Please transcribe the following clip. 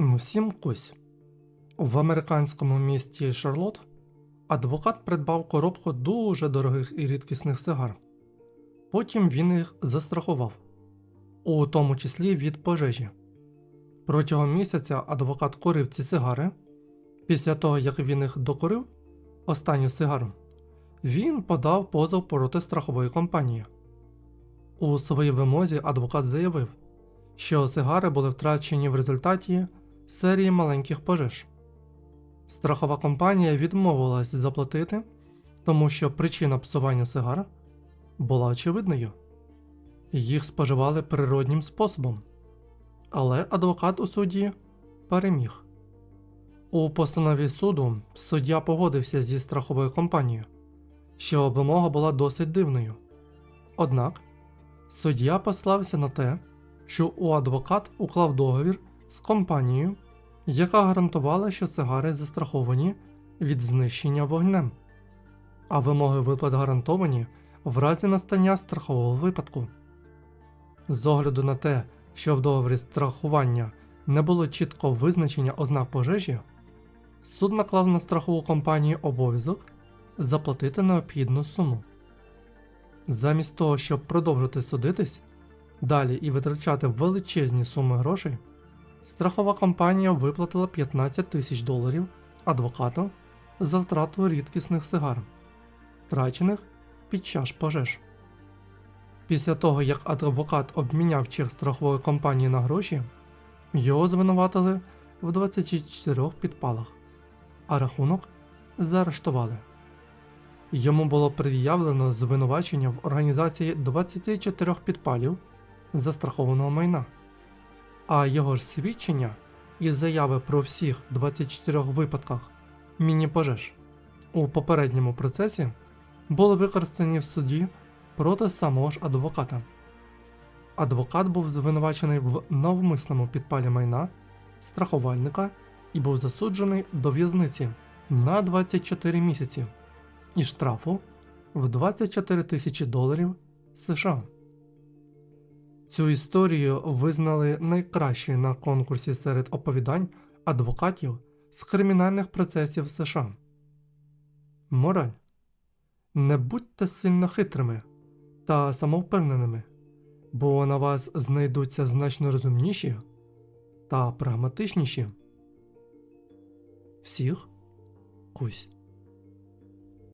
Всім кусь. В американському місті Шарлот адвокат придбав коробку дуже дорогих і рідкісних сигар. Потім він їх застрахував, у тому числі від пожежі. Протягом місяця адвокат курив ці сигари. Після того, як він їх докурив, останню сигару, він подав позов проти страхової компанії. У своїй вимозі адвокат заявив, що сигари були втрачені в результаті серії маленьких пожеж. Страхова компанія відмовилась заплатити, тому що причина псування сигар була очевидною. Їх споживали природнім способом. Але адвокат у суді переміг. У постанові суду суддя погодився зі страховою компанією, що вимога була досить дивною. Однак суддя послався на те, що у адвокат уклав договір з компанією, яка гарантувала, що сигари застраховані від знищення вогнем, а вимоги виплат гарантовані в разі настання страхового випадку. З огляду на те, що в договорі страхування не було чітко визначення ознак пожежі, суд наклав на страхову компанію обов'язок заплатити необхідну суму. Замість того, щоб продовжити судитись далі і витрачати величезні суми грошей, страхова компанія виплатила 15 тисяч доларів адвокату за втрату рідкісних сигар, втрачених під час пожеж. Після того, як адвокат обміняв чек страхової компанії на гроші, його звинуватили в 24 підпалах, а рахунок заарештували. Йому було пред'явлено звинувачення в організації 24 підпалів застрахованого майна, а його ж свідчення і заяви про всіх 24 випадках міні-пожеж у попередньому процесі були використані в суді проти самого ж адвоката. Адвокат був звинувачений в навмисному підпалі майна страхувальника і був засуджений до в'язниці на 24 місяці і штрафу в 24 тисячі доларів США. Цю історію визнали найкращою на конкурсі серед оповідань адвокатів з кримінальних процесів США. Мораль. Не будьте сильно хитрими та самовпевненими, бо на вас знайдуться значно розумніші та прагматичніші. Всіх кусь.